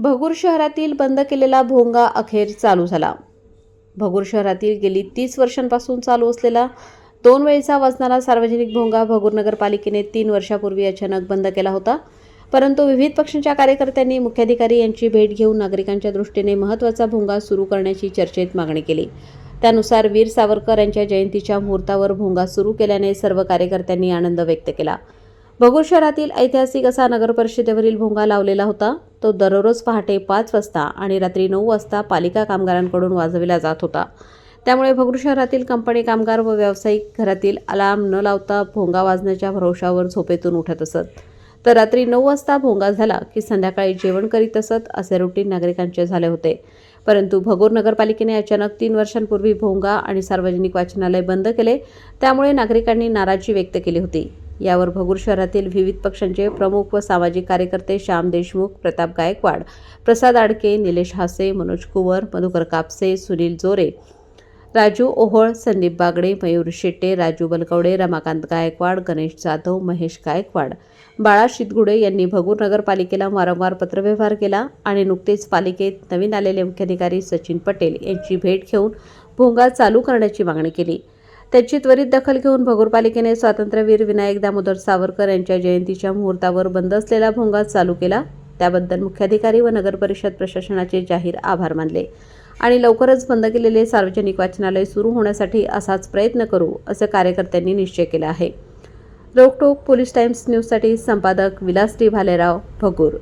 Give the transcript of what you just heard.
भगूर शहरातील बंद केलेला भोंगा अखेर चालू झाला. भगूर शहरातील गेली तीस वर्षांपासून चालू असलेला दोन वेळचा वाजणारा सार्वजनिक भोंगा भगूर नगरपालिकेने तीन वर्षापूर्वी अचानक बंद केला होता. परंतु विविध पक्षांच्या कार्यकर्त्यांनी मुख्याधिकारी यांची भेट घेऊन नागरिकांच्या दृष्टीने महत्त्वाचा भोंगा सुरू करण्याची चर्चेत मागणी केली. त्यानुसार वीर सावरकर यांच्या जयंतीच्या मुहूर्तावर भोंगा सुरू केल्याने सर्व कार्यकर्त्यांनी आनंद व्यक्त केला. भगूर शहरातील ऐतिहासिक असा नगर परिषदेवरील भोंगा लावलेला होता. तो दररोज पहाटे पाच वाजता आणि रात्री नऊ वाजता पालिका कामगारांकडून वाजविला जात होता. त्यामुळे भगूर शहरातील कंपनी कामगार व व्यावसायिक घरातील अलार्म न लावता भोंगा वाजण्याच्या भरोशावर झोपेतून उठत असत. तर रात्री नऊ वाजता भोंगा झाला की संध्याकाळी जेवण करीत असत असे रुटीन नागरिकांचे झाले होते. परंतु भगोर नगरपालिकेने अचानक तीन वर्षांपूर्वी भोंगा आणि सार्वजनिक वाचनालय बंद केले. त्यामुळे नागरिकांनी नाराजी व्यक्त केली होती. यावर भगूर शहरातील विविध पक्षांचे प्रमुख व सामाजिक कार्यकर्ते श्याम देशमुख प्रताप गायकवाड प्रसाद आडके निलेश हासे मनोज कुवर मधुकर कापसे सुनील जोरे राजू ओहोळ संदीप बागडे मयूर शेट्टे राजू बलकवडे रमाकांत गायकवाड गणेश जाधव महेश गायकवाड. बाळा शितगुडे यांनी भगूर नगरपालिकेला वारंवार पत्रव्यवहार केला आणि नुकतेच पालिकेत नवीन आलेले मुख्याधिकारी सचिन पटेल यांची भेट घेऊन भोंगा चालू करण्याची मागणी केली. त्याची त्वरित दखल घेऊन भगूर पालिकेने स्वातंत्र्यवीर विनायक दामोदर सावरकर यांच्या जयंतीच्या मुहूर्तावर बंद असलेला भोंगा चालू केला. त्याबद्दल मुख्याधिकारी व नगरपरिषद प्रशासनाचे जाहीर आभार मानले. आणि लवकरच बंद केलेले सार्वजनिक वाचनालय सुरू होण्यासाठी असाच प्रयत्न करू असं कार्यकर्त्यांनी निश्चय केला आहे. रोकटोक पोलीस टाइम्स न्यूजसाठी संपादक विलास डी भालेराव भगूर.